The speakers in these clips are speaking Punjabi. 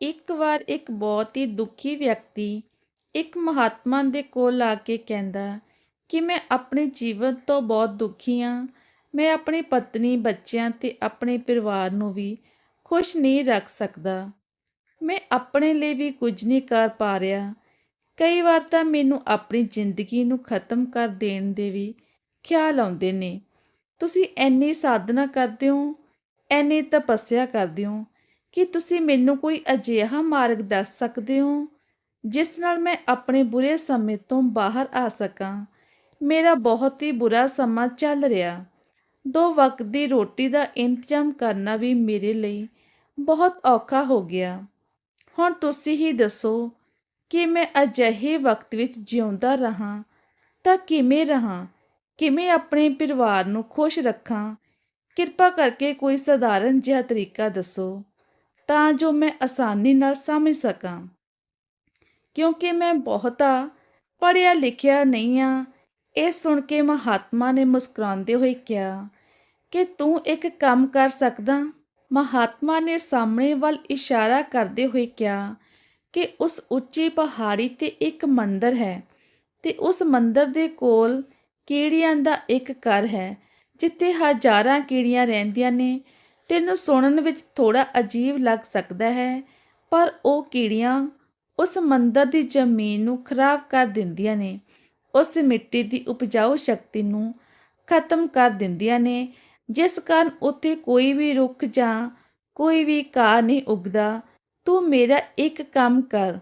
ਇੱਕ ਵਾਰ ਇੱਕ ਬਹੁਤ ਹੀ ਦੁਖੀ ਵਿਅਕਤੀ ਇੱਕ ਮਹਾਤਮਾ ਦੇ ਕੋਲ ਆ ਕੇ ਕਹਿੰਦਾ, ਕਿ ਮੈਂ ਆਪਣੇ ਜੀਵਨ ਤੋਂ ਬਹੁਤ ਦੁਖੀ ਹਾਂ ਮੈਂ ਆਪਣੀ ਪਤਨੀ, ਬੱਚਿਆਂ ਤੇ ਆਪਣੇ ਪਰਿਵਾਰ ਨੂੰ ਵੀ ਖੁਸ਼ ਨਹੀਂ ਰੱਖ ਸਕਦਾ। ਮੈਂ ਆਪਣੇ ਲਈ ਵੀ ਕੁਝ ਨਹੀਂ ਕਰ ਪਾ ਰਿਹਾ। ਕਈ ਵਾਰ ਤਾਂ ਮੈਨੂੰ ਆਪਣੀ ਜ਼ਿੰਦਗੀ ਨੂੰ ਖਤਮ ਕਰ ਦੇਣ ਦੇ ਵੀ ਖਿਆਲ ਆਉਂਦੇ ਨੇ। ਤੁਸੀਂ ਇੰਨੀ ਸਾਧਨਾ ਕਰਦੇ ਹੋ, ਇੰਨੀ ਤਪੱਸਿਆ ਕਰਦੇ ਹੋ। ਕੀ ਤੁਸੀਂ ਮੈਨੂੰ ਕੋਈ ਅਜਿਹਾ ਮਾਰਗ ਦੱਸ ਸਕਦੇ ਹੋ, ਜਿਸ ਨਾਲ ਮੈਂ ਆਪਣੇ ਬੁਰੇ ਸਮੇਂ ਤੋਂ ਬਾਹਰ ਆ ਸਕਾਂ? ਮੇਰਾ ਬਹੁਤ ਹੀ ਬੁਰਾ ਸਮਾਂ ਚੱਲ ਰਿਹਾ। ਦੋ ਵਕਤ ਦੀ ਰੋਟੀ ਦਾ ਇੰਤਜ਼ਾਮ ਕਰਨਾ ਵੀ ਮੇਰੇ ਲਈ ਬਹੁਤ ਔਖਾ ਹੋ ਗਿਆ। ਹੁਣ ਤੁਸੀਂ ਹੀ ਦੱਸੋ ਕਿ ਮੈਂ ਅਜਿਹੇ ਵਕਤ ਵਿੱਚ ਜਿਉਂਦਾ ਰਹਾਂ ਤਾਂ ਕਿਵੇਂ ਰਹਾਂ? ਕਿਵੇਂ ਆਪਣੇ ਪਰਿਵਾਰ ਨੂੰ ਖੁਸ਼ ਰੱਖਾਂ? ਕਿਰਪਾ ਕਰਕੇ ਕੋਈ ਸਧਾਰਨ ਜਿਹਾ ਤਰੀਕਾ ਦੱਸੋ। ਤਾਂ ਜੋ ਮੈਂ ਆਸਾਨੀ ਨਾਲ ਸਮਝ ਸਕਾਂ। ਕਿਉਂਕਿ ਮੈਂ ਬਹੁਤਾ ਪੜ੍ਹਿਆ ਲਿਖਿਆ ਨਹੀਂ ਆ, ਇਹ ਸੁਣ ਕੇ ਮਹਾਤਮਾ ਨੇ ਮੁਸਕਰਾਉਂਦੇ ਹੋਏ ਕਿਹਾ, ਕਿ ਤੂੰ ਇੱਕ ਕੰਮ ਕਰ ਸਕਦਾ? ਮਹਾਤਮਾ ਨੇ ਸਾਹਮਣੇ ਵੱਲ ਇਸ਼ਾਰਾ ਕਰਦੇ ਹੋਏ ਕਿਹਾ ਕਿ ਉਸ ਉੱਚੀ ਪਹਾੜੀ ਤੇ ਇੱਕ ਮੰਦਰ ਹੈ ਤੇ ਉਸ ਮੰਦਰ ਦੇ ਕੋਲ ਕੀੜੀਆਂ ਦਾ ਇੱਕ ਘਰ ਹੈ, ਜਿੱਥੇ ਹਜ਼ਾਰਾਂ ਕੀੜੀਆਂ ਰਹਿੰਦੀਆਂ ਨੇ ਤੈਨੂੰ ਸੁਣਨ ਵਿੱਚ ਥੋੜਾ ਅਜੀਬ ਲੱਗ ਸਕਦਾ ਹੈ, ਪਰ ਉਹ ਕੀੜੀਆਂ ਉਸ ਮੰਦਰ ਦੀ ਜ਼ਮੀਨ ਨੂੰ ਖਰਾਬ ਕਰ ਦਿੰਦੀਆਂ ਨੇ। ਉਸ ਮਿੱਟੀ ਦੀ ਉਪਜਾਊ ਸ਼ਕਤੀ ਨੂੰ ਖਤਮ ਕਰ ਦਿੰਦੀਆਂ ਨੇ, ਜਿਸ ਕਾਰਨ ਉੱਥੇ ਕੋਈ ਵੀ ਰੁੱਖ ਜਾਂ ਕੋਈ ਵੀ ਘਾਹ ਨਹੀਂ ਉਗਦਾ। ਤੂੰ ਮੇਰਾ ਇੱਕ ਕੰਮ ਕਰ,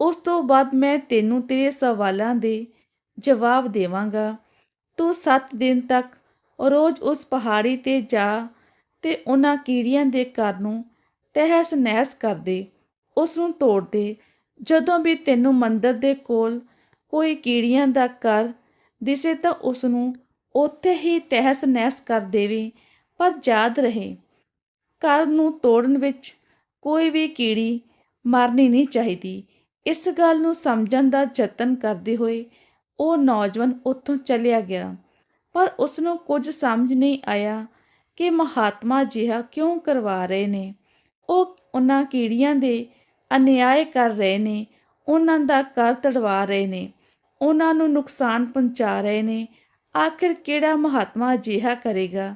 ਉਸ ਤੋਂ ਬਾਅਦ ਮੈਂ ਤੈਨੂੰ ਤੇਰੇ ਸਵਾਲਾਂ ਦੇ ਜਵਾਬ ਦੇਵਾਂਗਾ। ਤੂੰ 7 ਦਿਨ ਤੱਕ ਰੋਜ਼ ਉਸ ਪਹਾੜੀ ਤੇ ਜਾ ਤੇ ਉਹਨਾਂ ਕੀੜੀਆਂ ਦੇ ਘਰ ਨੂੰ ਤਹਿਸ ਨਹਿਸ ਕਰਦੇ, ਉਸ ਨੂੰ ਤੋੜ ਜਦੋਂ ਵੀ ਤੈਨੂੰ ਮੰਦਰ ਦੇ ਕੋਲ ਕੋਈ ਕੀੜੀਆਂ ਦਾ ਘਰ ਦਿਸੇ ਤਾਂ ਉਸ ਨੂੰ ਉੱਥੇ ਹੀ ਤਹਿਸ ਨਹਿਸ ਕਰ ਦੇਵੇ, ਪਰ ਯਾਦ ਰਹੇ। ਘਰ ਨੂੰ ਤੋੜਨ ਵਿੱਚ ਕੋਈ ਵੀ ਕੀੜੀ ਮਰਨੀ ਨਹੀਂ ਚਾਹੀਦੀ। ਇਸ ਗੱਲ ਨੂੰ ਸਮਝਣ ਦਾ ਯਤਨ ਕਰਦੇ ਹੋਏ ਉਹ ਨੌਜਵਾਨ ਉੱਥੋਂ ਚਲਿਆ ਗਿਆ, ਪਰ ਉਸ ਨੂੰ ਕੁਝ ਸਮਝ ਨਹੀਂ ਆਇਆ ਕਿ ਮਹਾਤਮਾ ਜਿਹਾ ਕਿਉਂ ਕਰਵਾ ਰਹੇ ਨੇ? ਉਹ ਉਹਨਾਂ ਕੀੜੀਆਂ ਦੇ ਅਨਿਆਏ ਕਰ ਰਹੇ ਨੇ, ਉਹਨਾਂ ਦਾ ਘਰ ਤੜਵਾ ਰਹੇ ਨੇ, ਉਹਨਾਂ ਨੂੰ ਨੁਕਸਾਨ ਪਹੁੰਚਾ ਰਹੇ ਨੇ। ਆਖਿਰ ਕਿਹੜਾ ਮਹਾਤਮਾ ਅਜਿਹਾ ਕਰੇਗਾ?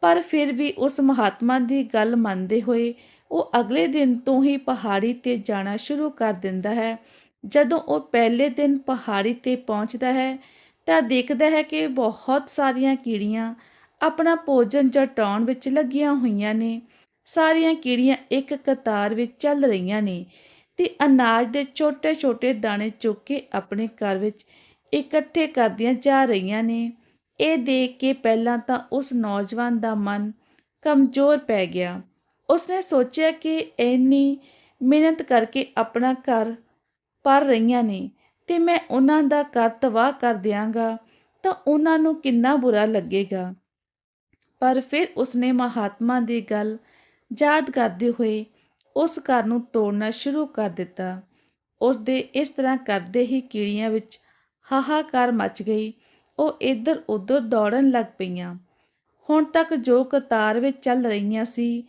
ਪਰ ਫਿਰ ਵੀ ਉਸ ਮਹਾਤਮਾ ਦੀ ਗੱਲ ਮੰਨਦੇ ਹੋਏ ਉਹ ਅਗਲੇ ਦਿਨ ਤੋਂ ਹੀ ਪਹਾੜੀ ਤੇ ਜਾਣਾ ਸ਼ੁਰੂ ਕਰ ਦਿੰਦਾ ਹੈ। ਜਦੋਂ ਉਹ ਪਹਿਲੇ ਦਿਨ ਪਹਾੜੀ ਤੇ ਪਹੁੰਚਦਾ ਹੈ ਤਾਂ ਦੇਖਦਾ ਹੈ ਕਿ ਬਹੁਤ ਸਾਰੀਆਂ ਕੀੜੀਆਂ ਆਪਣਾ ਭੋਜਨ ਜਟਾਉਣ ਵਿੱਚ ਲੱਗੀਆਂ ਹੋਈਆਂ ਨੇ। ਸਾਰੀਆਂ ਕੀੜੀਆਂ ਇੱਕ ਕਤਾਰ ਵਿੱਚ ਚੱਲ ਰਹੀਆਂ ਨੇ ਤੇ ਅਨਾਜ ਦੇ ਛੋਟੇ-ਛੋਟੇ ਦਾਣੇ ਚੁੱਕ ਕੇ ਆਪਣੇ ਘਰ ਵਿੱਚ ਇਕੱਠੇ ਕਰਦੀਆਂ ਜਾ ਰਹੀਆਂ ਨੇ। ਇਹ ਦੇਖ ਕੇ ਪਹਿਲਾਂ ਤਾਂ ਉਸ ਨੌਜਵਾਨ ਦਾ ਮਨ ਕਮਜ਼ੋਰ ਪੈ ਗਿਆ। ਉਸਨੇ ਸੋਚਿਆ ਕਿ ਇੰਨੀ ਮਿਹਨਤ ਕਰਕੇ ਆਪਣਾ ਘਰ ਭਰ ਰਹੀਆਂ ਨੇ ਤੇ ਮੈਂ ਉਹਨਾਂ ਦਾ ਘਰ ਤਬਾਹ ਕਰ ਦਿਆਂਗਾ ਤਾਂ ਉਹਨਾਂ ਨੂੰ ਕਿੰਨਾ ਬੁਰਾ ਲੱਗੇਗਾ। ਪਰ ਫਿਰ ਉਸਨੇ ਮਹਾਤਮਾ ਦੀ ਗੱਲ ਯਾਦ ਕਰਦੇ ਹੋਏ ਉਸ ਘਰ ਨੂੰ ਤੋੜਨਾ ਸ਼ੁਰੂ ਕਰ ਦਿੱਤਾ। ਉਸ ਦੇ ਇਸ ਤਰ੍ਹਾਂ ਕਰਦੇ ਹੀ ਕੀੜੀਆਂ ਵਿੱਚ ਹਾਹਾਕਾਰ ਮਚ ਗਈ। ਉਹ ਇੱਧਰ ਉੱਧਰ ਦੌੜਨ ਲੱਗ ਪਈਆਂ। ਹੁਣ ਤੱਕ ਜੋ ਕਤਾਰ ਵਿੱਚ ਚੱਲ ਰਹੀਆਂ ਸੀ,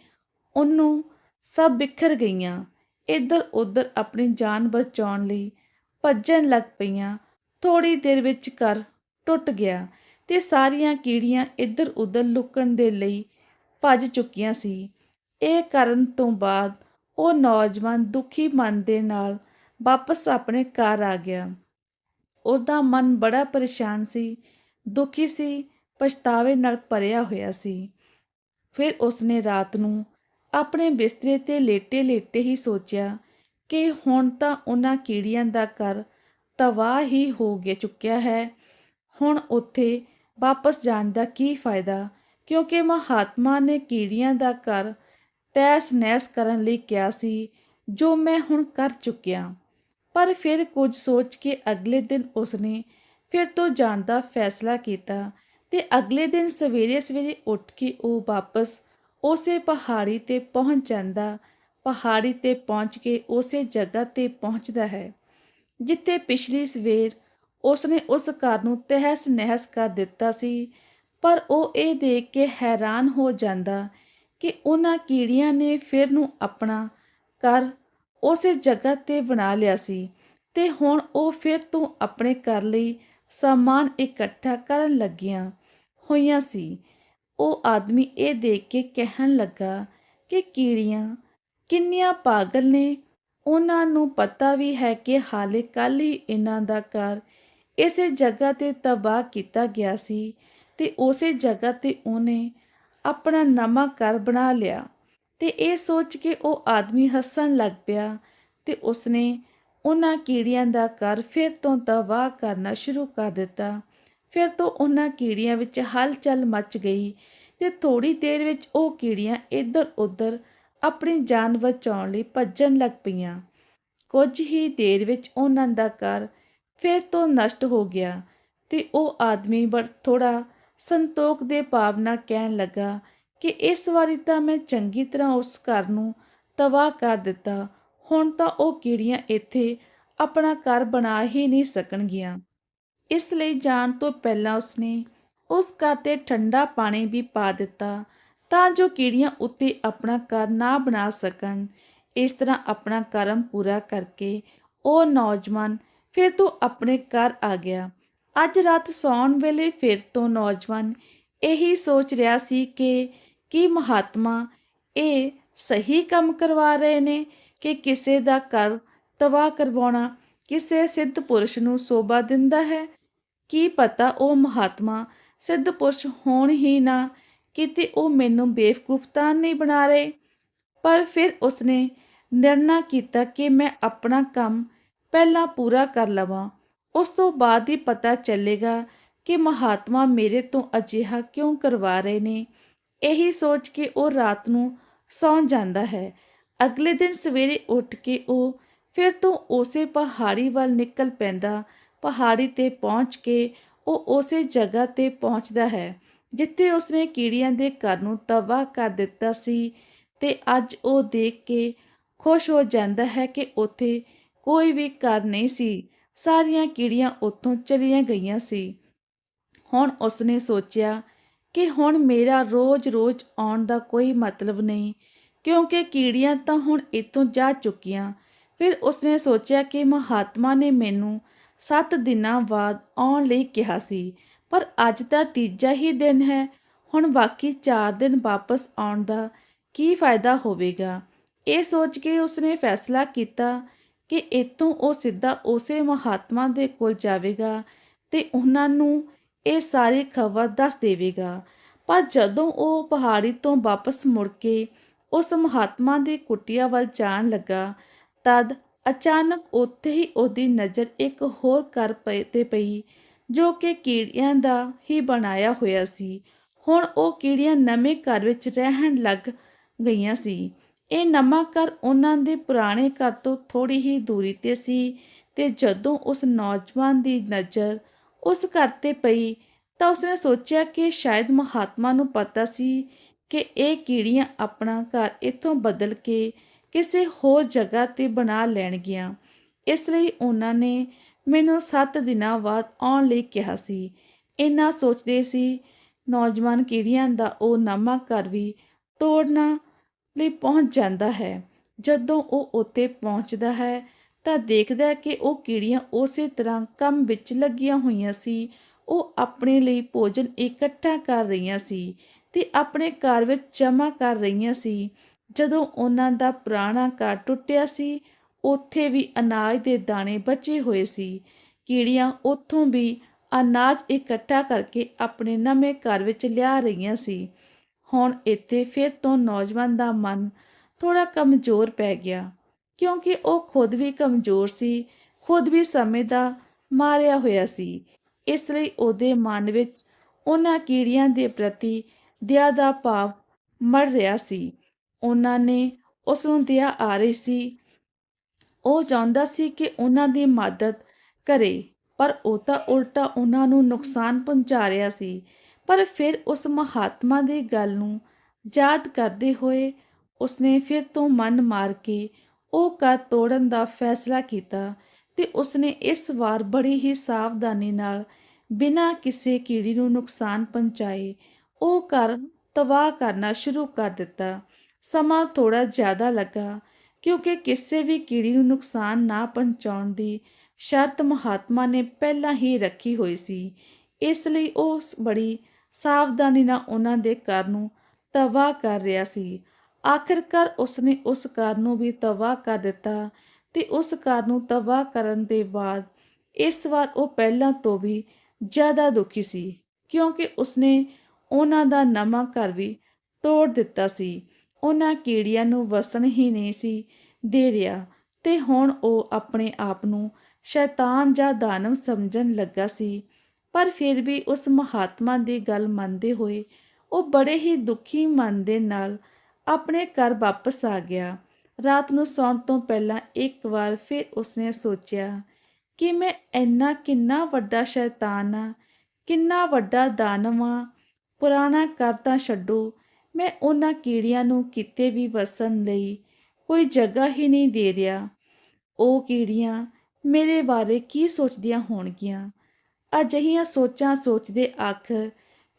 ਉਹਨੂੰ ਸਭ ਬਿਖਰ ਗਈਆਂ। ਇੱਧਰ ਉੱਧਰ ਆਪਣੀ ਜਾਨ ਬਚਾਉਣ ਲਈ ਭੱਜਣ ਲੱਗ ਪਈਆਂ। ਥੋੜੀ ਦੇਰ ਵਿੱਚ ਘਰ ਟੁੱਟ ਗਿਆ। ਤੇ ਸਾਰੀਆਂ ਕੀੜੀਆਂ ਇੱਧਰ ਉੱਧਰ ਲੁਕਣ ਦੇ ਲਈ ਭੱਜ ਚੁੱਕੀਆਂ ਸੀ। ਇਹ ਕਰਨ ਤੋਂ ਬਾਅਦ ਉਹ ਨੌਜਵਾਨ ਦੁਖੀ ਮਨ ਦੇ ਨਾਲ ਵਾਪਸ ਆਪਣੇ ਘਰ ਆ ਗਿਆ। ਉਸ ਦਾ ਮਨ ਬੜਾ ਪਰੇਸ਼ਾਨ ਸੀ, ਦੁਖੀ ਸੀ, ਪਛਤਾਵੇ ਨਾਲ ਭਰਿਆ ਹੋਇਆ ਸੀ। ਫਿਰ ਉਸਨੇ ਰਾਤ ਨੂੰ ਆਪਣੇ ਬਿਸਤਰੇ ਤੇ ਲੇਟੇ-ਲੇਟੇ ਹੀ ਸੋਚਿਆ ਕਿ ਹੁਣ ਤਾਂ ਉਹਨਾਂ ਕੀੜੀਆਂ ਦਾ ਘਰ ਤਬਾਹ ਹੀ ਹੋ ਗਿਆ ਚੁੱਕਿਆ ਹੈ। ਹੁਣ ਉੱਥੇ ਵਾਪਸ ਜਾਣ ਦਾ ਕੀ ਫਾਇਦਾ? ਕਿਉਂਕਿ ਮਹਾਤਮਾ ਨੇ ਕੀੜੀਆਂ ਦਾ ਘਰ ਤੈਸ ਨੈਸ ਕਰਨ ਲਈ ਕਿਹਾ ਸੀ, ਜੋ ਮੈਂ ਹੁਣ ਕਰ ਚੁੱਕਿਆ। ਪਰ ਫਿਰ ਕੁਝ ਸੋਚ ਕੇ ਅਗਲੇ ਦਿਨ ਉਸਨੇ ਫਿਰ ਤੋਂ ਜਾਣ ਦਾ ਫੈਸਲਾ ਕੀਤਾ ਤੇ ਅਗਲੇ ਦਿਨ ਸਵੇਰੇ ਸਵੇਰੇ ਉੱਠ ਕੇ ਉਹ ਵਾਪਸ ਉਸੇ ਪਹਾੜੀ ਤੇ ਪਹੁੰਚ ਜਾਂਦਾ। ਪਹਾੜੀ ਤੇ ਪਹੁੰਚ ਕੇ ਉਸੇ ਜਗ੍ਹਾ ਤੇ ਪਹੁੰਚਦਾ ਹੈ, ਜਿੱਥੇ ਪਿਛਲੀ ਸਵੇਰ ਉਸਨੇ ਉਸ ਘਰ ਨੂੰ ਤਹਿਸ ਨਹਿਸ ਕਰ ਦਿੱਤਾ ਸੀ, ਪਰ ਉਹ ਇਹ ਦੇਖ ਕੇ ਹੈਰਾਨ ਹੋ ਜਾਂਦਾ ਕਿ ਉਹਨਾਂ ਕੀੜੀਆਂ ਨੇ ਫਿਰ ਨੂੰ ਆਪਣਾ ਘਰ ਉਸੇ ਜਗ੍ਹਾ ਤੇ ਬਣਾ ਲਿਆ ਸੀ ਤੇ ਹੁਣ ਉਹ ਫਿਰ ਤੋਂ ਆਪਣੇ ਘਰ ਲਈ ਸਾਮਾਨ ਇਕੱਠਾ ਕਰਨ ਲੱਗੀਆਂ ਹੋਈਆਂ ਸੀ। ਉਹ ਆਦਮੀ ਇਹ ਦੇਖ ਕੇ ਕਹਿਣ ਲੱਗਾ ਕਿ ਕੀੜੀਆਂ ਕਿੰਨੀਆਂ ਪਾਗਲ ਨੇ, ਉਹਨਾਂ ਨੂੰ ਪਤਾ ਵੀ ਹੈ ਕਿ ਹਾਲੇ ਕੱਲ ਹੀ ਇਹਨਾਂ ਦਾ ਘਰ ਇਸੇ ਜਗ੍ਹਾ ਤੇ ਤਬਾਹ ਕੀਤਾ ਗਿਆ ਸੀ ਤੇ ਉਸੇ ਜਗ੍ਹਾ ਤੇ ਉਹਨੇ ਆਪਣਾ ਨਵਾਂ ਘਰ ਬਣਾ ਲਿਆ ਤੇ ਇਹ ਸੋਚ ਕੇ ਉਹ ਆਦਮੀ ਹੱਸਣ ਲੱਗ ਪਿਆ ਤੇ ਉਸਨੇ ਉਹਨਾਂ ਕੀੜੀਆਂ ਦਾ ਘਰ ਫਿਰ ਤੋਂ ਤਬਾਹ ਕਰਨਾ ਸ਼ੁਰੂ ਕਰ ਦਿੱਤਾ। ਫਿਰ ਤੋਂ ਉਹਨਾਂ ਕੀੜੀਆਂ ਵਿੱਚ ਹਲਚਲ ਮਚ ਗਈ ਤੇ ਥੋੜੀ ਦੇਰ ਵਿੱਚ ਉਹ ਕੀੜੀਆਂ ਇੱਧਰ ਉੱਧਰ ਆਪਣੀ ਜਾਨ ਬਚਾਉਣ ਲਈ ਭੱਜਣ ਲੱਗ ਪਈਆਂ। ਕੁਝ ਹੀ ਦੇਰ ਵਿੱਚ ਉਹਨਾਂ ਦਾ ਘਰ ਫਿਰ ਤੋਂ ਨਸ਼ਟ ਹੋ ਗਿਆ ਤੇ ਉਹ ਆਦਮੀ ਬੜ ਥੋੜਾ ਸੰਤੋਖ ਦੇ ਭਾਵ ਨਾਲ ਕਹਿਣ ਲੱਗਾ ਕਿ ਇਸ ਵਾਰੀ ਤਾਂ ਮੈਂ ਚੰਗੀ ਤਰ੍ਹਾਂ ਉਸ ਘਰ ਨੂੰ ਤਬਾਹ ਕਰ ਦਿੱਤਾ, ਹੁਣ ਤਾਂ ਉਹ ਕੀੜੀਆਂ ਇੱਥੇ ਆਪਣਾ ਘਰ ਬਣਾ ਹੀ ਨਹੀਂ ਸਕਣਗੀਆਂ। ਇਸ ਲਈ ਜਾਣ ਤੋਂ ਪਹਿਲਾਂ ਉਸਨੇ ਉਸ ਘਰ ਤੇ ਠੰਡਾ ਪਾਣੀ ਵੀ ਪਾ ਦਿੱਤਾ ਤਾਂ ਜੋ ਕੀੜੀਆਂ ਉੱਤੇ ਆਪਣਾ ਘਰ ਨਾ ਬਣਾ ਸਕਣ। ਇਸ ਤਰ੍ਹਾਂ ਆਪਣਾ ਕਰਮ ਪੂਰਾ ਕਰਕੇ ਉਹ ਨੌਜਵਾਨ ਫਿਰ ਤੂੰ ਆਪਣੇ ਘਰ ਆ ਗਿਆ। ਅੱਜ ਰਾਤ ਸੌਣ ਵੇਲੇ ਫਿਰ ਤੋਂ ਨੌਜਵਾਨ ਇਹੀ ਸੋਚ ਰਿਹਾ ਸੀ ਕਿ ਕੀ ਮਹਾਤਮਾ ਇਹ ਸਹੀ ਕੰਮ ਕਰਵਾ ਰਹੇ ਨੇ ਕਿ ਕਿਸੇ ਦਾ ਘਰ ਤਬਾਹ ਕਰਵਾਉਣਾ ਕਿਸੇ ਸਿੱਧ ਪੁਰਸ਼ ਨੂੰ ਸੋਭਾ ਦਿੰਦਾ ਹੈ? ਕੀ ਪਤਾ ਉਹ ਮਹਾਤਮਾ ਸਿੱਧ ਪੁਰਸ਼ ਹੋਣ ਹੀ ਨਾ ਕਿਤੇ ਉਹ ਮੈਨੂੰ ਬੇਵਕੂਫ ਤਾਂ ਨਹੀਂ ਬਣਾ ਰਹੇ? ਪਰ ਫਿਰ ਉਸਨੇ ਨਿਰਣਾ ਕੀਤਾ ਕਿ ਮੈਂ ਆਪਣਾ ਕੰਮ ਪਹਿਲਾਂ ਪੂਰਾ ਕਰ ਲਵਾਂ, ਉਸ ਤੋਂ ਬਾਅਦ ਹੀ ਪਤਾ ਚੱਲੇਗਾ ਕਿ ਮਹਾਤਮਾ ਮੇਰੇ ਤੋਂ ਅਜਿਹਾ ਕਿਉਂ ਕਰਵਾ ਰਹੇ ਨੇ। ਇਹੀ ਸੋਚ ਕੇ ਉਹ ਰਾਤ ਨੂੰ ਸੌਂ ਜਾਂਦਾ ਹੈ। ਅਗਲੇ ਦਿਨ ਸਵੇਰੇ ਉੱਠ ਕੇ ਉਹ ਫਿਰ ਤੋਂ ਉਸੇ ਪਹਾੜੀ ਵੱਲ ਨਿਕਲ ਪੈਂਦਾ। ਪਹਾੜੀ ਤੇ ਪਹੁੰਚ ਕੇ ਉਹ ਉਸੇ ਜਗ੍ਹਾ ਤੇ ਪਹੁੰਚਦਾ ਹੈ, ਜਿੱਥੇ ਉਸਨੇ ਕੀੜੀਆਂ ਦੇ ਘਰ ਨੂੰ ਤਬਾਹ ਕਰ ਦਿੱਤਾ ਸੀ ਤੇ ਅੱਜ ਉਹ ਦੇਖ ਕੇ ਖੁਸ਼ ਹੋ ਜਾਂਦਾ ਹੈ ਕਿ ਉੱਥੇ ਕੋਈ ਵੀ ਘਰ ਨਹੀਂ ਸੀ। ਸਾਰੀਆਂ ਕੀੜੀਆਂ ਉੱਥੋਂ ਚਲੀਆਂ ਗਈਆਂ ਸੀ। ਹੁਣ ਉਸਨੇ ਸੋਚਿਆ ਕਿ ਹੁਣ ਮੇਰਾ ਰੋਜ਼-ਰੋਜ਼ ਆਉਣ ਦਾ ਕੋਈ ਮਤਲਬ ਨਹੀਂ, ਕਿਉਂਕਿ ਕੀੜੀਆਂ ਤਾਂ ਹੁਣ ਇੱਥੋਂ ਜਾ ਚੁੱਕੀਆਂ। ਫਿਰ ਉਸਨੇ ਸੋਚਿਆ ਕਿ ਮਹਾਤਮਾ ਨੇ ਮੈਨੂੰ 7 ਦਿਨਾਂ ਬਾਅਦ ਆਉਣ ਲਈ ਕਿਹਾ ਸੀ, ਪਰ ਅੱਜ ਤਾਂ ਤੀਜਾ ਹੀ ਦਿਨ ਹੈ। ਹੁਣ ਬਾਕੀ 4 ਦਿਨ ਵਾਪਸ ਆਉਣ ਦਾ ਕੀ ਫਾਇਦਾ ਹੋਵੇਗਾ? ਇਹ ਸੋਚ ਕੇ ਉਸਨੇ ਫੈਸਲਾ ਕੀਤਾ ਕਿ ਇਤੋਂ ਉਹ ਸਿੱਧਾ ਉਸੇ ਮਹਾਤਮਾ ਦੇ ਕੋਲ ਜਾਵੇਗਾ ਤੇ ਉਹਨਾਂ ਨੂੰ ਇਹ ਸਾਰੀ ਖਬਰ ਦੱਸ ਦੇਵੇਗਾ। ਪਰ ਜਦੋਂ ਉਹ ਪਹਾੜੀ ਤੋਂ ਵਾਪਸ ਮੁੜ ਕੇ ਉਸ ਮਹਾਤਮਾ ਦੀ ਕੁਟਿਆ ਵੱਲ ਜਾਣ ਲੱਗਾ, ਤਦ ਅਚਾਨਕ ਉੱਥੇ ਹੀ ਉਹਦੀ ਨਜ਼ਰ ਇੱਕ ਹੋਰ ਘਰ ਪਏ ਤੇ ਪਈ, ਜੋ ਕਿ ਕੀੜੀਆਂ ਦਾ ਹੀ ਬਣਾਇਆ ਹੋਇਆ ਸੀ। ਹੁਣ ਉਹ ਕੀੜੀਆਂ ਨਵੇਂ ਘਰ ਵਿੱਚ ਰਹਿਣ ਲੱਗ ਗਈਆਂ ਸੀ। ਇਹ ਨਵਾਂ ਘਰ ਉਹਨਾਂ ਦੇ ਪੁਰਾਣੇ ਘਰ ਤੋਂ ਥੋੜੀ ਹੀ ਦੂਰੀ ਤੇ ਸੀ ਤੇ ਜਦੋਂ ਉਸ ਨੌਜਵਾਨ ਦੀ ਨਜ਼ਰ ਉਸ ਘਰ ਤੇ ਪਈ ਤਾਂ ਉਸਨੇ ਸੋਚਿਆ ਕਿ ਸ਼ਾਇਦ ਮਹਾਤਮਾ ਨੂੰ ਪਤਾ ਸੀ ਕਿ ਇਹ ਕੀੜੀਆਂ ਆਪਣਾ ਘਰ ਇੱਥੋਂ ਬਦਲ ਕੇ ਕਿਸੇ ਹੋਰ ਜਗ੍ਹਾ ਤੇ ਬਣਾ ਲੈਣਗੀਆਂ। ਇਸ ਲਈ ਉਹਨਾਂ ਨੇ ਮੈਨੂੰ 7 ਦਿਨਾਂ ਬਾਅਦ ਆਉਣ ਲਈ ਕਿਹਾ ਸੀ। ਇੰਨਾ ਸੋਚਦੇ ਸੀ ਨੌਜਵਾਨ ਕੀੜੀਆਂ ਦਾ ਉਹ ਨਵਾਂ ਘਰ ਵੀ ਤੋੜਨਾ ਲਈ ਪਹੁੰਚ ਜਾਂਦਾ ਹੈ। ਜਦੋਂ ਉਹ ਉੱਥੇ ਪਹੁੰਚਦਾ ਹੈ, ਤਾਂ ਦੇਖਦਾ ਹੈ ਕਿ ਉਹ ਕੀੜੀਆਂ ਉਸੇ ਤਰ੍ਹਾਂ ਕੰਮ ਵਿੱਚ ਲੱਗੀਆਂ ਹੋਈਆਂ ਸੀ। ਉਹ ਆਪਣੇ ਲਈ ਭੋਜਨ ਇਕੱਠਾ ਕਰ ਰਹੀਆਂ ਸੀ ਤੇ ਆਪਣੇ ਘਰ ਵਿੱਚ ਜਮ੍ਹਾਂ ਕਰ ਰਹੀਆਂ ਸੀ। ਜਦੋਂ ਉਹਨਾਂ ਦਾ ਪੁਰਾਣਾ ਘਰ ਟੁੱਟਿਆ ਸੀ, ਉੱਥੇ ਵੀ ਅਨਾਜ ਦੇ ਦਾਣੇ ਬਚੇ ਹੋਏ ਸੀ। ਕੀੜੀਆਂ ਉੱਥੋਂ ਵੀ ਅਨਾਜ ਇਕੱਠਾ ਕਰਕੇ ਆਪਣੇ ਨਵੇਂ ਘਰ ਵਿੱਚ ਲਿਆ ਰਹੀਆਂ ਸੀ। ਹੁਣ ਇੱਥੇ ਫਿਰ ਤੋਂ ਨੌਜਵਾਨ ਦਾ ਮਨ ਥੋੜਾ ਕਮਜ਼ੋਰ ਪੈ ਗਿਆ, ਕਿਉਂਕਿ ਉਹ ਖੁਦ ਵੀ ਕਮਜ਼ੋਰ ਸੀ, ਖੁਦ ਵੀ ਸਮੇਂ ਦਾ ਮਾਰਿਆ ਹੋਇਆ ਸੀ। ਇਸ ਲਈ ਉਹਦੇ ਮਨ ਵਿੱਚ ਉਹਨਾਂ ਕੀੜੀਆਂ ਦੇ ਪ੍ਰਤੀ ਦਇਆ ਦਾ ਭਾਵ ਮਰ ਰਿਹਾ ਸੀ। ਉਹਨਾਂ ਨੇ ਉਸ ਨੂੰ ਦਇਆ ਆ ਰਹੀ ਸੀ। ਉਹ ਚਾਹੁੰਦਾ ਸੀ ਕਿ ਉਹਨਾਂ ਦੀ ਮਦਦ ਕਰੇ, ਪਰ ਉਹ ਤਾਂ ਉਲਟਾ ਉਹਨਾਂ ਨੂੰ ਨੁਕਸਾਨ ਪਹੁੰਚਾ ਰਿਹਾ ਸੀ। ਪਰ ਫਿਰ ਉਸ ਮਹਾਤਮਾ ਦੀ ਗੱਲ ਨੂੰ ਯਾਦ ਕਰਦੇ ਹੋਏ ਉਸਨੇ ਫਿਰ ਤੋਂ ਮਨ ਮਾਰ ਕੇ ਉਹ ਘਰ ਤੋੜਨ ਦਾ ਫੈਸਲਾ ਕੀਤਾ ਤੇ ਉਸਨੇ ਇਸ ਵਾਰ ਬੜੀ ਹੀ ਸਾਵਧਾਨੀ ਨਾਲ ਬਿਨਾਂ ਕਿਸੇ ਕੀੜੀ ਨੂੰ ਨੁਕਸਾਨ ਪਹੁੰਚਾਏ, ਉਹ ਘਰ ਤਬਾਹ ਕਰਨਾ ਸ਼ੁਰੂ ਕਰ ਦਿੱਤਾ। ਸਮਾਂ ਥੋੜਾ ਜ਼ਿਆਦਾ ਲੱਗਾ ਕਿਉਂਕਿ ਕਿਸੇ ਵੀ ਕੀੜੀ ਨੂੰ ਨੁਕਸਾਨ ਨਾ ਪਹੁੰਚਾਉਣ ਦੀ ਸ਼ਰਤ ਮਹਾਤਮਾ ਨੇ ਪਹਿਲਾਂ ਹੀ ਰੱਖੀ ਹੋਈ ਸੀ, ਇਸ ਲਈ ਉਹ ਬੜੀ ਸਾਵਧਾਨੀ ਨਾਲ ਉਹਨਾਂ ਦੇ ਘਰ ਨੂੰ ਤਬਾਹ ਕਰ ਰਿਹਾ ਸੀ। ਆਖਿਰਕਾਰ ਉਸਨੇ ਉਸ ਘਰ ਨੂੰ ਵੀ ਤਬਾਹ ਕਰ ਦਿੱਤਾ ਤੇ ਉਸ ਘਰ ਨੂੰ ਤਬਾਹ ਕਰਨ ਦੇ ਬਾਅਦ ਇਸ ਵਾਰ ਉਹ ਪਹਿਲਾਂ ਤੋਂ ਵੀ ਜ਼ਿਆਦਾ ਦੁਖੀ ਸੀ, ਕਿਉਂਕਿ ਉਸਨੇ ਉਹਨਾਂ ਦਾ ਨਵਾਂ ਘਰ ਵੀ ਤੋੜ ਦਿੱਤਾ ਸੀ। ਉਹਨਾਂ ਕੀੜੀਆਂ ਨੂੰ ਵਸਣ ਹੀ ਨਹੀਂ ਸੀ ਦੇ ਰਿਹਾ ਤੇ ਹੁਣ ਉਹ ਆਪਣੇ ਆਪ ਨੂੰ ਸ਼ੈਤਾਨ ਜਾਂ ਦਾਨਵ ਸਮਝਣ ਲੱਗਾ ਸੀ। ਪਰ ਫਿਰ ਵੀ ਉਸ ਮਹਾਤਮਾ ਦੀ ਗੱਲ ਮੰਨਦੇ ਹੋਏ ਉਹ ਬੜੇ ਹੀ ਦੁਖੀ ਮਨ ਦੇ ਨਾਲ ਆਪਣੇ ਘਰ ਵਾਪਸ ਆ ਗਿਆ। ਰਾਤ ਨੂੰ ਸੌਣ ਤੋਂ ਪਹਿਲਾਂ ਇੱਕ ਵਾਰ ਫਿਰ ਉਸਨੇ ਸੋਚਿਆ ਕਿ ਮੈਂ ਇੰਨਾ ਕਿੰਨਾ ਵੱਡਾ ਸ਼ੈਤਾਨ ਆ, ਕਿੰਨਾ ਵੱਡਾ ਦਾਨਵ ਆ, ਪੁਰਾਣਾ ਘਰ ਤਾਂ ਛੱਡੋ, ਮੈਂ ਉਹਨਾਂ ਕੀੜੀਆਂ ਨੂੰ ਕਿਤੇ ਵੀ ਵਸਣ ਲਈ ਕੋਈ ਜਗ੍ਹਾ ਹੀ ਨਹੀਂ ਦੇ ਰਿਹਾ। ਉਹ ਕੀੜੀਆਂ ਮੇਰੇ ਬਾਰੇ ਕੀ ਸੋਚਦੀਆਂ ਹੋਣਗੀਆਂ? ਅਜਿਹੀਆਂ ਸੋਚਾਂ ਸੋਚਦੇ ਆਖਰ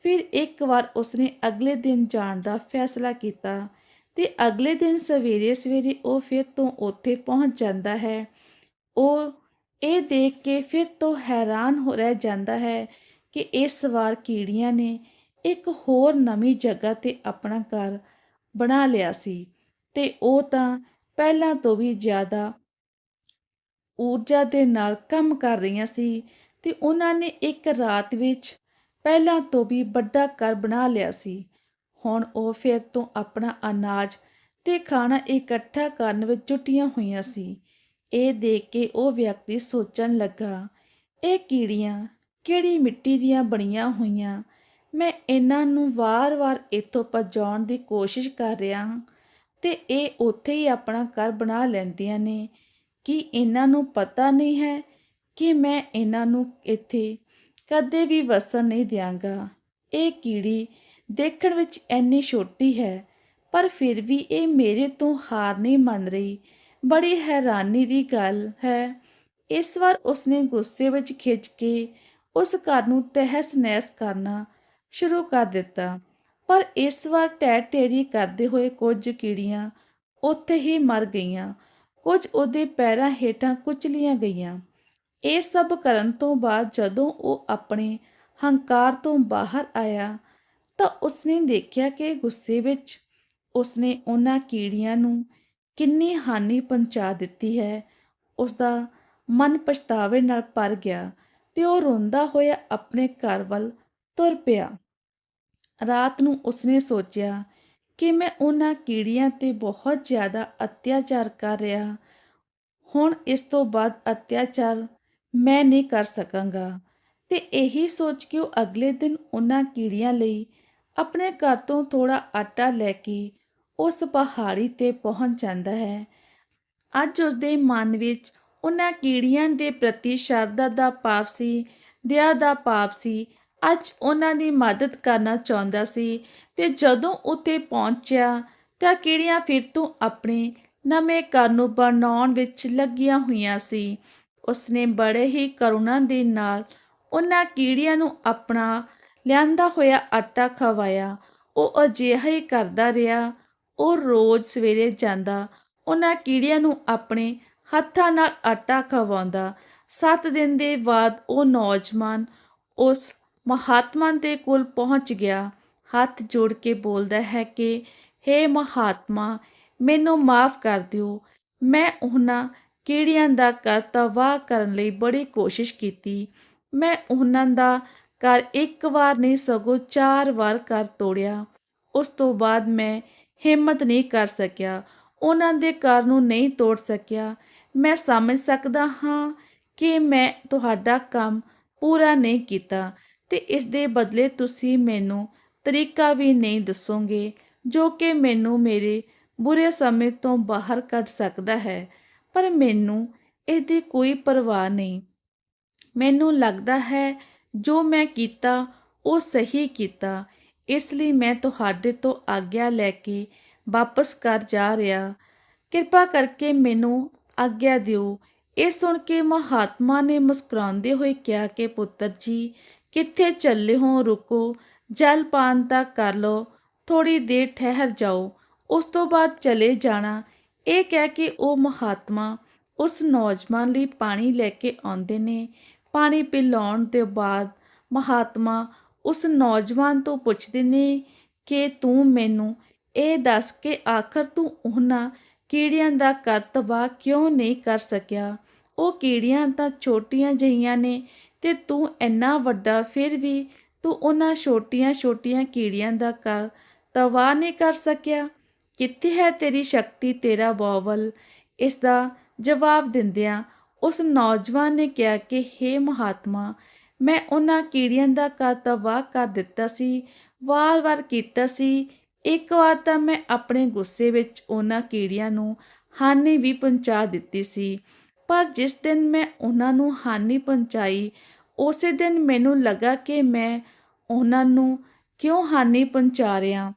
ਫਿਰ ਇੱਕ ਵਾਰ ਉਸਨੇ ਅਗਲੇ ਦਿਨ ਜਾਣ ਦਾ ਫੈਸਲਾ ਕੀਤਾ ਤੇ ਅਗਲੇ ਦਿਨ ਸਵੇਰੇ ਸਵੇਰੇ ਉਹ ਫਿਰ ਤੋਂ ਉੱਥੇ ਪਹੁੰਚ ਜਾਂਦਾ ਹੈ। ਉਹ ਇਹ ਦੇਖ ਕੇ ਫਿਰ ਤੋਂ ਹੈਰਾਨ ਹੋ ਰਹਿ ਜਾਂਦਾ ਹੈ ਕਿ ਇਸ ਵਾਰ ਕੀੜੀਆਂ ਨੇ ਇੱਕ ਹੋਰ ਨਵੀਂ ਜਗ੍ਹਾ ਤੇ ਆਪਣਾ ਘਰ ਬਣਾ ਲਿਆ ਸੀ ਤੇ ਉਹ ਤਾਂ ਪਹਿਲਾਂ ਤੋਂ ਵੀ ਜ਼ਿਆਦਾ ਊਰਜਾ ਦੇ ਨਾਲ ਕੰਮ ਕਰ ਰਹੀਆਂ ਸੀ ਤੇ ਉਹਨਾਂ ਨੇ ਇੱਕ ਰਾਤ ਵਿੱਚ ਪਹਿਲਾਂ ਤੋਂ ਵੀ ਵੱਡਾ ਘਰ ਬਣਾ ਲਿਆ ਸੀ। ਹੁਣ ਉਹ ਫਿਰ ਤੋਂ ਆਪਣਾ ਅਨਾਜ ਤੇ ਖਾਣਾ ਇਕੱਠਾ ਕਰਨ ਵਿੱਚ ਜੁਟੀਆਂ ਹੋਈਆਂ ਸੀ। ਇਹ ਦੇਖ ਕੇ ਉਹ ਵਿਅਕਤੀ ਸੋਚਣ ਲੱਗਾ, ਇਹ ਕੀੜੀਆਂ ਕਿਹੜੀ ਮਿੱਟੀ ਦੀਆਂ ਬਣੀਆਂ ਹੋਈਆਂ? ਮੈਂ ਇਹਨਾਂ ਨੂੰ ਵਾਰ-ਵਾਰ ਇੱਥੋਂ ਭਜਾਉਣ ਦੀ ਕੋਸ਼ਿਸ਼ ਕਰ ਰਿਹਾ ਹਾਂ ਤੇ ਇਹ ਉੱਥੇ ਹੀ ਆਪਣਾ ਘਰ ਬਣਾ ਲੈਂਦੀਆਂ ਨੇ। ਕਿ ਇਹਨਾਂ ਨੂੰ ਪਤਾ ਨਹੀਂ ਹੈ ਕਿ ਮੈਂ ਇਹਨਾਂ ਨੂੰ ਇੱਥੇ ਕਦੇ ਵੀ ਵਸਣ ਨਹੀਂ ਦਿਆਂਗਾ। ਇਹ ਕੀੜੀ ਦੇਖਣ ਵਿੱਚ ਇੰਨੀ ਛੋਟੀ ਹੈ, ਪਰ ਫਿਰ ਵੀ ਇਹ ਮੇਰੇ ਤੋਂ ਹਾਰ ਨਹੀਂ ਮੰਨ ਰਹੀ। ਬੜੀ ਹੈਰਾਨੀ ਦੀ ਗੱਲ ਹੈ। ਇਸ ਵਾਰ ਉਸਨੇ ਗੁੱਸੇ ਵਿੱਚ ਖਿੱਚ ਕੇ ਉਸ ਘਰ ਨੂੰ ਤਹਿਸ ਨਹਿਸ ਕਰਨਾ ਸ਼ੁਰੂ ਕਰ ਦਿੱਤਾ। ਪਰ ਇਸ ਵਾਰ ਟੈ ਟੇਰੀ ਕਰਦੇ ਹੋਏ ਕੁਝ ਕੀੜੀਆਂ ਉੱਥੇ ਹੀ ਮਰ ਗਈਆਂ। ਕੁਝ ਉਹਦੇ ਪੈਰਾਂ ਹੇਠਾਂ ਕੁਚਲੀਆਂ ਗਈਆਂ। ਇਹ ਸਭ ਕਰਨ ਤੋਂ ਬਾਅਦ ਜਦੋਂ ਉਹ ਆਪਣੇ ਹੰਕਾਰ ਤੋਂ ਬਾਹਰ ਆਇਆ ਤਾਂ ਉਸਨੇ ਦੇਖਿਆ ਕਿ ਗੁੱਸੇ ਵਿੱਚ ਉਸਨੇ ਉਹਨਾਂ ਕੀੜੀਆਂ ਨੂੰ ਕਿੰਨੀ ਹਾਨੀ ਪਹੁੰਚਾ ਦਿੱਤੀ ਹੈ। ਉਸਦਾ ਮਨ ਪਛਤਾਵੇ ਨਾਲ ਭਰ ਗਿਆ ਤੇ ਉਹ ਰੋਂਦਾ ਹੋਇਆ ਆਪਣੇ ਘਰ ਵੱਲ ਤੁਰ ਪਿਆ। ਰਾਤ ਨੂੰ ਉਸਨੇ ਸੋਚਿਆ ਕਿ ਮੈਂ ਉਹਨਾਂ ਕੀੜੀਆਂ ਤੇ ਬਹੁਤ ਜ਼ਿਆਦਾ ਅਤਿਆਚਾਰ ਕਰ ਰਿਹਾ। ਹੁਣ ਇਸ ਤੋਂ ਬਾਅਦ ਅਤਿਆਚਾਰ ਮੈਂ ਨਹੀਂ ਕਰ ਸਕਾਂਗਾ। ਤੇ ਇਹੀ ਸੋਚ ਕੇ ਉਹ ਅਗਲੇ ਦਿਨ ਉਹਨਾਂ ਕੀੜੀਆਂ ਲਈ ਆਪਣੇ ਘਰ ਤੋਂ ਥੋੜਾ ਆਟਾ ਲੈ ਕੇ ਉਸ ਪਹਾੜੀ ਤੇ ਪਹੁੰਚ ਜਾਂਦਾ ਹੈ। ਅੱਜ ਉਸ ਦੇ ਮਨ ਵਿੱਚ ਉਹਨਾਂ ਕੀੜੀਆਂ ਦੇ ਪ੍ਰਤੀ ਸ਼ਰਧਾ ਦਾ ਭਾਵ ਸੀ, ਦਇਆ ਦਾ ਭਾਵ ਸੀ। ਅੱਜ ਉਹਨਾਂ ਦੀ ਮਦਦ ਕਰਨਾ ਚਾਹੁੰਦਾ ਸੀ ਤੇ ਜਦੋਂ ਉੱਥੇ ਪਹੁੰਚਿਆ ਤਾਂ ਕੀੜੀਆਂ ਫਿਰ ਤੋਂ ਆਪਣੇ ਨਵੇਂ ਘਰ ਨੂੰ ਬਣਾਉਣ ਵਿੱਚ ਲੱਗੀਆਂ ਹੋਈਆਂ ਸੀ। ਉਸਨੇ ਬੜੇ ਹੀ ਕਰੁਣਾ ਦੇ ਨਾਲ ਉਹਨਾਂ ਕੀੜੀਆਂ ਨੂੰ ਆਪਣਾ ਲਿਆਂਦਾ ਹੋਇਆ ਆਟਾ ਖਵਾਇਆ। ਉਹ ਅਜਿਹਾ ਹੀ ਕਰਦਾ ਰਿਹਾ। ਉਹ ਰੋਜ਼ ਸਵੇਰੇ ਜਾਂਦਾ, ਉਹਨਾਂ ਕੀੜੀਆਂ ਨੂੰ ਆਪਣੇ ਹੱਥਾਂ ਨਾਲ ਆਟਾ ਖਵਾਉਂਦਾ। 7 ਦਿਨ ਦੇ ਬਾਅਦ ਉਹ ਨੌਜਵਾਨ ਉਸ ਮਹਾਤਮਾ ਦੇ ਕੋਲ ਪਹੁੰਚ ਗਿਆ। ਹੱਥ ਜੋੜ ਕੇ ਬੋਲਦਾ ਹੈ ਕਿ हे ਮਹਾਤਮਾ, ਮੈਨੂੰ ਮਾਫ ਕਰ ਦਿਓ। ਮੈਂ ਉਹਨਾਂ ਕੀੜੀਆਂ ਦਾ ਘਰ ਤਬਾਹ ਕਰਨ ਲਈ ਬੜੀ ਕੋਸ਼ਿਸ਼ ਕੀਤੀ। ਮੈਂ ਉਹਨਾਂ ਦਾ ਘਰ ਇੱਕ ਵਾਰ ਨਹੀਂ, ਸਗੋਂ ਚਾਰ ਵਾਰ ਘਰ ਤੋੜਿਆ। ਉਸ ਤੋਂ ਬਾਅਦ ਮੈਂ ਹਿੰਮਤ ਨਹੀਂ ਕਰ ਸਕਿਆ। ਉਹਨਾਂ ਦੇ ਘਰ ਨੂੰ ਨਹੀਂ ਤੋੜ ਸਕਿਆ। ਮੈਂ ਸਮਝ ਸਕਦਾ ਹਾਂ ਕਿ ਮੈਂ ਤੁਹਾਡਾ ਕੰਮ ਪੂਰਾ ਨਹੀਂ ਕੀਤਾ ਤੇ ਇਸ ਦੇ ਬਦਲੇ ਤੁਸੀਂ ਮੈਨੂੰ ਤਰੀਕਾ ਵੀ ਨਹੀਂ ਦੱਸੋਗੇ, ਜੋ ਕਿ ਮੈਨੂੰ ਮੇਰੇ ਬੁਰੇ ਸਮੇਂ ਤੋਂ ਬਾਹਰ ਕੱਢ ਸਕਦਾ ਹੈ। ਪਰ ਮੈਨੂੰ ਇਹਦੀ ਕੋਈ ਪਰਵਾਹ ਨਹੀਂ। ਮੈਨੂੰ ਲੱਗਦਾ ਹੈ, ਜੋ ਮੈਂ ਕੀਤਾ, ਉਹ ਸਹੀ ਕੀਤਾ। ਇਸ ਲਈ ਮੈਂ ਤੁਹਾਡੇ ਤੋਂ ਆਗਿਆ ਲੈ ਕੇ ਵਾਪਸ ਕਰ ਜਾ ਰਿਹਾ। ਕਿਰਪਾ ਕਰਕੇ ਮੈਨੂੰ ਆਗਿਆ ਦਿਓ। ਇਹ ਸੁਣ ਕੇ ਮਹਾਤਮਾ ਨੇ ਮੁਸਕਰਾਉਂਦੇ ਹੋਏ ਕਿਹਾ ਕਿ, ਪੁੱਤਰ ਜੀ, ਕਿੱਥੇ ਚੱਲੇ ਹੋ? ਰੁਕੋ। ਜਲ ਪਾਨ ਤਾਂ ਕਰ ਲਓ। ਥੋੜੀ ਦੇਰ ਠਹਿਰ ਜਾਓ। ਉਸ ਤੋਂ ਬਾਅਦ ਚਲੇ ਜਾਣਾ। ਇਹ ਕਹਿ ਕੇ ਉਹ ਮਹਾਤਮਾ ਉਸ ਨੌਜਵਾਨ ਲਈ ਪਾਣੀ ਲੈ ਕੇ ਆਉਂਦੇ ਨੇ। ਪਾਣੀ ਪਿਲਾਉਣ ਤੋਂ ਬਾਅਦ ਮਹਾਤਮਾ ਉਸ ਨੌਜਵਾਨ ਤੋਂ ਪੁੱਛਦੇ ਨੇ ਕਿ ਤੂੰ ਮੈਨੂੰ ਇਹ ਦੱਸ ਕਿ ਆਖਰ ਤੂੰ ਉਹਨਾਂ ਕੀੜਿਆਂ ਦਾ ਘਰ ਤਬਾਹ ਕਿਉਂ ਨਹੀਂ ਕਰ ਸਕਿਆ? ਉਹ ਕੀੜੀਆਂ ਤਾਂ ਛੋਟੀਆਂ ਜਿਹੀਆਂ ਨੇ ਤੇ ਤੂੰ ਇੰਨਾ ਵੱਡਾ ਫਿਰ ਵੀ ਤੂੰ ਉਹਨਾਂ ਛੋਟੀਆਂ ਛੋਟੀਆਂ ਕੀੜੀਆਂ ਦਾ ਕਰ ਤਬਾਹ ਨਹੀਂ ਕਰ ਸਕਿਆ? ਕਿੱਥੇ ਹੈ ਤੇਰੀ ਸ਼ਕਤੀ, ਤੇਰਾ ਬਾਵਲ ਇਸ ਦਾ ਜਵਾਬ ਦਿੰਦਿਆਂ ਉਸ ਨੌਜਵਾਨ ਨੇ ਕਿਹਾ ਕਿ, ਹੇ ਮਹਾਤਮਾ, ਮੈਂ ਉਹਨਾਂ ਕੀੜੀਆਂ ਦਾ ਘਰ ਤਬਾਹ ਕਰ ਦਿੱਤਾ ਸੀ ਵਾਰ-ਵਾਰ ਕੀਤਾ ਸੀ। ਇੱਕ ਵਾਰ ਤਾਂ ਮੈਂ ਆਪਣੇ ਗੁੱਸੇ ਵਿੱਚ ਉਹਨਾਂ ਕੀੜੀਆਂ ਨੂੰ ਹਾਨੀ ਵੀ ਪਹੁੰਚਾ ਦਿੱਤੀ ਸੀ, ਪਰ ਜਿਸ ਦਿਨ ਮੈਂ ਉਹਨਾਂ ਨੂੰ ਹਾਨੀ ਪਹੁੰਚਾਈ, ਉਸੇ ਦਿਨ ਮੈਨੂੰ ਲੱਗਾ ਕਿ ਮੈਂ ਉਹਨਾਂ ਨੂੰ ਕਿਉਂ ਹਾਨੀ ਪਹੁੰਚਾ ਰਿਹਾ?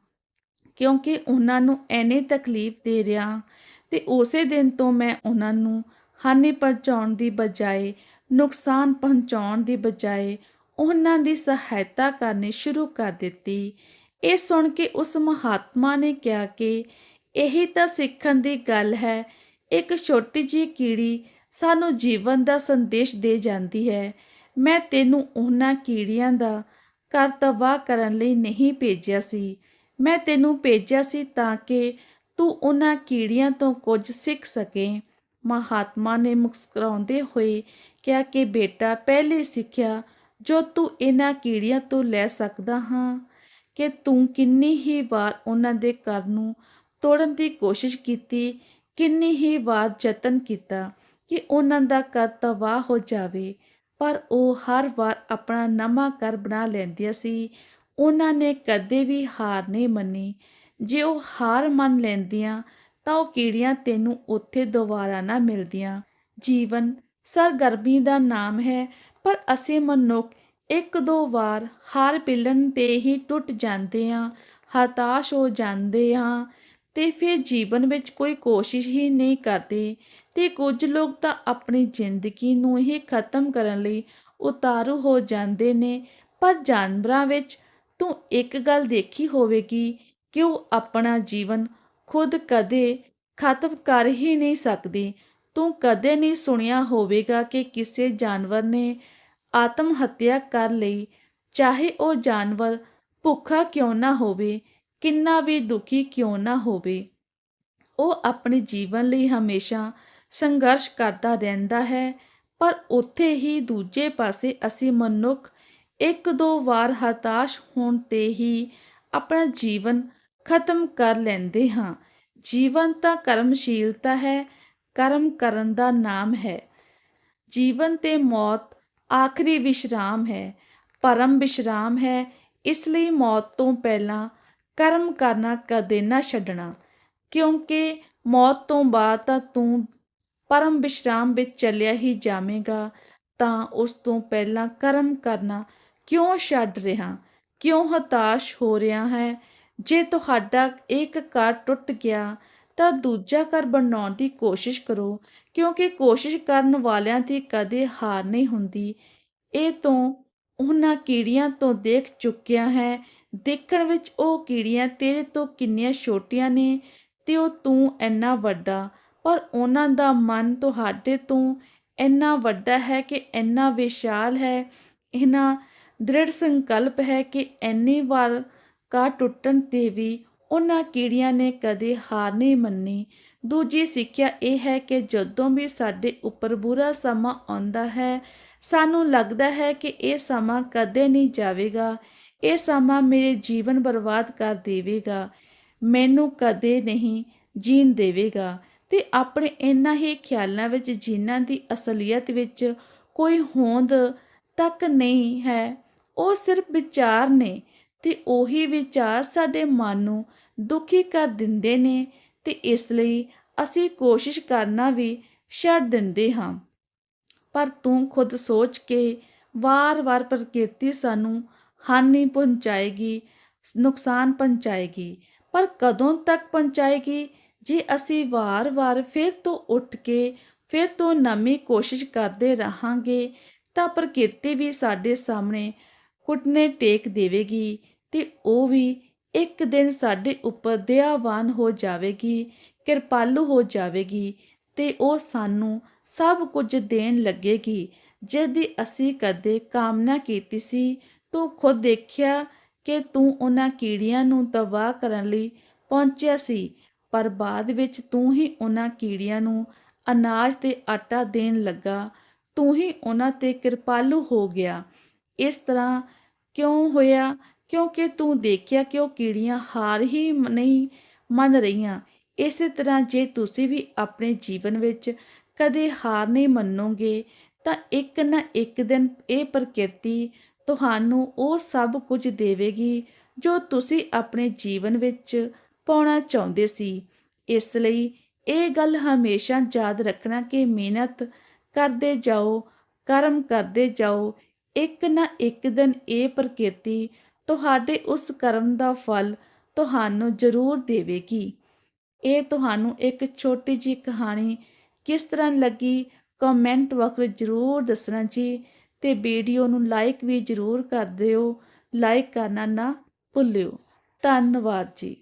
ਕਿਉਂਕਿ ਉਹਨਾਂ ਨੂੰ ਐਨੀ ਤਕਲੀਫ ਦੇ ਰਿਹਾ। ਤੇ ਉਸੇ ਦਿਨ ਤੋਂ ਮੈਂ ਉਹਨਾਂ ਨੂੰ ਹਾਨੀ ਪਹੁੰਚਾਉਣ ਦੀ ਬਜਾਏ, ਨੁਕਸਾਨ ਪਹੁੰਚਾਉਣ ਦੀ ਬਜਾਏ ਉਹਨਾਂ ਦੀ ਸਹਾਇਤਾ ਕਰਨੀ ਸ਼ੁਰੂ ਕਰ ਦਿੱਤੀ। ਇਹ ਸੁਣ ਕੇ ਉਸ ਮਹਾਤਮਾ ਨੇ ਕਿਹਾ ਕਿ ਇਹੀ ਤਾਂ ਸਿੱਖਣ ਦੀ ਗੱਲ ਹੈ, ਇੱਕ ਛੋਟੀ ਜਿਹੀ ਕੀੜੀ ਸਾਨੂੰ ਜੀਵਨ ਦਾ ਸੰਦੇਸ਼ ਦੇ ਜਾਂਦੀ ਹੈ। ਮੈਂ ਤੈਨੂੰ ਉਹਨਾਂ ਕੀੜੀਆਂ ਦਾ ਘਰ ਤਬਾਹ ਕਰਨ ਲਈ ਨਹੀਂ ਭੇਜਿਆ ਸੀ। ਮੈਂ ਤੈਨੂੰ ਭੇਜਿਆ ਸੀ ਤਾਂ ਕਿ ਤੂੰ ਉਹਨਾਂ ਕੀੜੀਆਂ ਤੋਂ ਕੁਝ ਸਿੱਖ ਸਕੇ। ਮਹਾਤਮਾ ਨੇ ਮੁਸਕਰਾਉਂਦੇ ਹੋਏ ਕਿਹਾ ਕਿ ਬੇਟਾ, ਪਹਿਲੇ ਸਿੱਖਿਆ ਜੋ ਤੂੰ ਇਹਨਾਂ ਕੀੜੀਆਂ ਤੋਂ ਲੈ ਸਕਦਾ ਹਾਂ। ਕਿ ਤੂੰ ਕਿੰਨੀ ਹੀ ਵਾਰ ਉਹਨਾਂ ਦੇ ਘਰ ਨੂੰ ਤੋੜਨ ਦੀ ਕੋਸ਼ਿਸ਼ ਕੀਤੀ, ਕਿੰਨੀ ਹੀ ਵਾਰ ਯਤਨ ਕੀਤਾ ਕਿ ਉਹਨਾਂ ਦਾ ਘਰ ਤਬਾਹ ਹੋ ਜਾਵੇ। ਪਰ ਉਹ ਹਰ ਵਾਰ ਆਪਣਾ ਨਵਾਂ ਘਰ ਬਣਾ ਲੈਂਦੀਆਂ ਸੀ। ਉਹਨਾਂ ਨੇ ਕਦੇ ਵੀ ਹਾਰ ਨਹੀਂ ਮੰਨੀ। ਜੇ ਉਹ ਹਾਰ ਮੰਨ ਲੈਂਦੀਆਂ, ਤਾਂ ਉਹ ਕੀੜੀਆਂ ਤੈਨੂੰ ਉੱਥੇ ਦੁਬਾਰਾ ਨਾ ਮਿਲਦੀਆਂ। ਜੀਵਨ ਸਰਗਰਮੀ ਦਾ ਨਾਮ ਹੈ, ਪਰ ਅਸੀਂ ਮਨੁੱਖ ਇੱਕ ਦੋ ਵਾਰ ਹਾਰ ਪਿਲਣ ਤੇ ਹੀ ਟੁੱਟ ਜਾਂਦੇ ਹਾਂ, ਹਤਾਸ਼ ਹੋ ਜਾਂਦੇ ਹਾਂ ਤੇ ਫਿਰ ਜੀਵਨ ਵਿੱਚ ਕੋਈ ਕੋਸ਼ਿਸ਼ ਹੀ ਨਹੀਂ ਕਰਦੇ ਤੇ ਕੁਝ ਲੋਕ ਤਾਂ ਆਪਣੀ ਜ਼ਿੰਦਗੀ ਨੂੰ ਹੀ ਖਤਮ ਕਰਨ ਲਈ ਉਤਾਰੂ ਹੋ ਜਾਂਦੇ ਨੇ, ਪਰ ਜਾਨਵਰਾਂ ਵਿੱਚ ਤੂੰ ਇੱਕ ਗੱਲ ਦੇਖੀ ਹੋਵੇਗੀ ਕਿ ਉਹ ਆਪਣਾ ਜੀਵਨ ਖੁਦ ਕਦੇ ਖਤਮ ਕਰ ਹੀ ਨਹੀਂ ਸਕਦੀ। ਤੂੰ ਕਦੇ ਨਹੀਂ ਸੁਣਿਆ ਹੋਵੇਗਾ ਕਿ ਕਿਸੇ ਜਾਨਵਰ ਨੇ ਆਤਮ ਹੱਤਿਆ ਕਰ ਲਈ। ਚਾਹੇ ਉਹ ਜਾਨਵਰ ਭੁੱਖਾ ਕਿਉਂ ਨਾ ਹੋਵੇ, ਕਿੰਨਾ ਵੀ ਦੁਖੀ ਕਿਉਂ ਨਾ ਹੋਵੇ, ਉਹ ਆਪਣੇ ਜੀਵਨ ਲਈ ਹਮੇਸ਼ਾ ਸੰਘਰਸ਼ ਕਰਦਾ ਰਹਿੰਦਾ ਹੈ। ਪਰ ਉੱਥੇ ਹੀ ਦੂਜੇ ਪਾਸੇ ਅਸੀਂ ਮਨੁੱਖ ਇੱਕ ਦੋ ਵਾਰ ਹਤਾਸ਼ ਹੋਣ ਤੇ ਹੀ ਆਪਣਾ ਜੀਵਨ ਖਤਮ ਕਰ ਲੈਂਦੇ ਹਾਂ। ਜੀਵਨ ਤਾਂ ਕਰਮਸ਼ੀਲਤਾ ਹੈ, ਕਰਮ ਕਰਨ ਦਾ ਨਾਮ ਹੈ। ਜੀਵਨ ਤੇ ਮੌਤ ਆਖਰੀ ਵਿਸ਼ਰਾਮ ਹੈ, ਪਰਮ ਵਿਸ਼ਰਾਮ ਹੈ, ਇਸ ਲਈ ਮੌਤ ਤੋਂ ਪਹਿਲਾਂ ਕਰਮ ਕਰਨਾ ਕਦੇ ਨਾ ਛੱਡਣਾ, ਕਿਉਂਕਿ ਮੌਤ ਤੋਂ ਬਾਅਦ ਤਾਂ ਤੂੰ ਪਰਮ ਵਿਸ਼ਰਾਮ ਵਿੱਚ ਚੱਲਿਆ ਹੀ ਜਾਵੇਂਗਾ, ਤਾਂ ਉਸ ਤੋਂ ਪਹਿਲਾਂ ਕਰਮ ਕਰਨਾ ਕਿਉਂ ਛੱਡ ਰਿਹਾ? ਕਿਉਂ ਹਤਾਸ਼ ਹੋ ਰਿਹਾ ਹੈ? ਜੇ ਤੁਹਾਡਾ ਇੱਕ ਘਰ ਟੁੱਟ ਗਿਆ, ਤਾਂ ਦੂਜਾ ਘਰ ਬਣਾਉਣ ਦੀ ਕੋਸ਼ਿਸ਼ ਕਰੋ, ਕਿਉਂਕਿ ਕੋਸ਼ਿਸ਼ ਕਰਨ ਵਾਲਿਆਂ ਦੀ ਕਦੇ ਹਾਰ ਨਹੀਂ ਹੁੰਦੀ। ਇਹ ਤੋਂ ਉਹਨਾਂ ਕੀੜੀਆਂ ਤੋਂ ਦੇਖ ਚੁੱਕਿਆ ਹੈ। ਦੇਖਣ ਵਿੱਚ ਉਹ ਕੀੜੀਆਂ ਤੇਰੇ ਤੋਂ ਕਿੰਨੀਆਂ ਛੋਟੀਆਂ ਨੇ, ਤੇ ਉਹ ਤੂੰ ਇੰਨਾ ਵੱਡਾ, ਪਰ ਉਹਨਾਂ ਦਾ ਮਨ ਤੁਹਾਡੇ ਤੋਂ ਇੰਨਾ ਵੱਡਾ ਹੈ ਕਿ ਇੰਨਾ ਵਿਸ਼ਾਲ ਹੈ। ਇਹਨਾਂ ਦ੍ਰਿੜ ਸੰਕਲਪ ਹੈ ਕਿ ਇੰਨੀ ਵਾਰ ਕਾ ਟੁੱਟਣ ਤੇ ਵੀ ਉਹਨਾਂ ਕੀੜੀਆਂ ਨੇ ਕਦੇ ਹਾਰ ਨਹੀਂ ਮੰਨੀ। ਦੂਜੀ ਸਿੱਖਿਆ ਇਹ ਹੈ ਕਿ ਜਦੋਂ ਵੀ ਸਾਡੇ ਉੱਪਰ ਬੁਰਾ ਸਮਾਂ ਆਉਂਦਾ ਹੈ, ਸਾਨੂੰ ਲੱਗਦਾ ਹੈ ਕਿ ਇਹ ਸਮਾਂ ਕਦੇ ਨਹੀਂ ਜਾਵੇਗਾ। ਇਹ ਸਮਾਂ ਮੇਰੇ ਜੀਵਨ ਬਰਬਾਦ ਕਰ ਦੇਵੇਗਾ। ਮੈਨੂੰ ਕਦੇ ਨਹੀਂ ਜੀਣ ਦੇਵੇਗਾ। ਤੇ ਆਪਣੇ ਇਹਨਾਂ ਹੀ ਖਿਆਲਾਂ ਵਿੱਚ ਜਿਨ੍ਹਾਂ ਦੀ ਅਸਲੀਅਤ ਵਿੱਚ ਕੋਈ ਹੋਂਦ ਤੱਕ ਨਹੀਂ ਹੈ ਉਹ ਸਿਰਫ ਵਿਚਾਰ ਨੇ ਤੇ ਉਹੀ ਵਿਚਾਰ ਸਾਡੇ ਮਨ ਨੂੰ ਦੁਖੀ ਕਰ ਦਿੰਦੇ ਨੇ ਤੇ ਇਸ ਲਈ ਅਸੀਂ ਕੋਸ਼ਿਸ਼ ਕਰਨਾ ਵੀ ਛੱਡ ਦਿੰਦੇ ਹਾਂ। ਪਰ ਤੂੰ ਖੁਦ ਸੋਚ ਕੇ ਵਾਰ-ਵਾਰ ਪ੍ਰਕਿਰਤੀ ਸਾਨੂੰ ਹਾਨੀ ਪਹੁੰਚਾਏਗੀ, ਨੁਕਸਾਨ ਪਹੁੰਚਾਏਗੀ, ਪਰ ਕਦੋਂ ਤੱਕ ਪਹੁੰਚਾਏਗੀ? ਜੇ ਅਸੀਂ ਵਾਰ-ਵਾਰ ਫਿਰ ਤੋਂ ਉੱਠ ਕੇ ਫਿਰ ਤੋਂ ਨਵੀਂ ਕੋਸ਼ਿਸ਼ ਕਰਦੇ ਰਹਾਂਗੇ, ਤਾਂ ਪ੍ਰਕਿਰਤੀ ਵੀ ਸਾਡੇ ਸਾਹਮਣੇ ਘੁਟਨੇ ਟੇਕ ਦੇਵੇਗੀ ਤੇ ਉਹ ਵੀ ਇੱਕ ਦਿਨ ਸਾਡੇ ਉੱਪਰ ਦਇਆਵਾਨ ਹੋ ਜਾਵੇਗੀ, ਕਿਰਪਾਲੂ ਹੋ ਜਾਵੇਗੀ ਤੇ ਉਹ ਸਾਨੂੰ ਸਭ ਕੁਝ ਦੇਣ ਲੱਗੇਗੀ ਜਿਸ ਦੀ ਅਸੀਂ ਕਦੇ ਕਾਮਨਾ ਕੀਤੀ ਸੀ। ਤੂੰ ਖੁਦ ਦੇਖਿਆ ਕਿ ਤੂੰ ਉਹਨਾਂ ਕੀੜੀਆਂ ਨੂੰ ਤਬਾਹ ਕਰਨ ਲਈ ਪਹੁੰਚਿਆ ਸੀ, ਪਰ ਬਾਅਦ ਵਿੱਚ ਤੂੰ ਹੀ ਉਹਨਾਂ ਕੀੜੀਆਂ ਨੂੰ ਅਨਾਜ ਤੇ ਆਟਾ ਦੇਣ ਲੱਗਾ। ਤੂੰ ਹੀ ਉਹਨਾਂ ਤੇ ਕਿਰਪਾਲੂ ਹੋ ਗਿਆ। ਇਸ ਤਰ੍ਹਾਂ ਕਿਉਂ ਹੋਇਆ? ਕਿਉਂਕਿ ਤੂੰ ਦੇਖਿਆ ਕਿ ਉਹ ਕੀੜੀਆਂ ਹਾਰ ਹੀ ਨਹੀਂ ਮੰਨ ਰਹੀਆਂ। ਇਸੇ ਤਰ੍ਹਾਂ ਜੇ ਤੁਸੀਂ ਵੀ ਆਪਣੇ ਜੀਵਨ ਵਿੱਚ ਕਦੇ ਹਾਰ ਨਹੀਂ ਮੰਨੋਗੇ, ਤਾਂ ਇੱਕ ਨਾ ਇੱਕ ਦਿਨ ਇਹ ਪ੍ਰਕਿਰਤੀ ਤੁਹਾਨੂੰ ਉਹ ਸਭ ਕੁਝ ਦੇਵੇਗੀ ਜੋ ਤੁਸੀਂ ਆਪਣੇ ਜੀਵਨ ਵਿੱਚ ਪਾਉਣਾ ਚਾਹੁੰਦੇ ਸੀ। ਇਸ ਲਈ ਇਹ ਗੱਲ ਹਮੇਸ਼ਾ ਯਾਦ ਰੱਖਣਾ ਕਿ ਮਿਹਨਤ ਕਰਦੇ ਜਾਓ, ਕਰਮ ਕਰਦੇ ਜਾਓ ਇੱਕ ਨਾ ਇੱਕ ਦਿਨ ਇਹ ਪ੍ਰਕਿਰਤੀ ਤੁਹਾਡੇ ਉਸ ਕਰਮ ਦਾ ਫਲ ਤੁਹਾਨੂੰ ਜ਼ਰੂਰ ਦੇਵੇਗੀ। ਇਹ ਤੁਹਾਨੂੰ ਇੱਕ ਛੋਟੀ ਜਿਹੀ ਕਹਾਣੀ ਕਿਸ ਤਰ੍ਹਾਂ ਲੱਗੀ ਕਮੈਂਟ ਬਾਕਸ ਵਿੱਚ ਜ਼ਰੂਰ ਦੱਸਣਾ ਜੀ ਤੇ ਵੀਡੀਓ ਨੂੰ ਲਾਈਕ ਵੀ ਜ਼ਰੂਰ ਕਰ ਦਿਓ। ਲਾਈਕ ਕਰਨਾ ਨਾ ਭੁੱਲਿਓ। ਧੰਨਵਾਦ ਜੀ।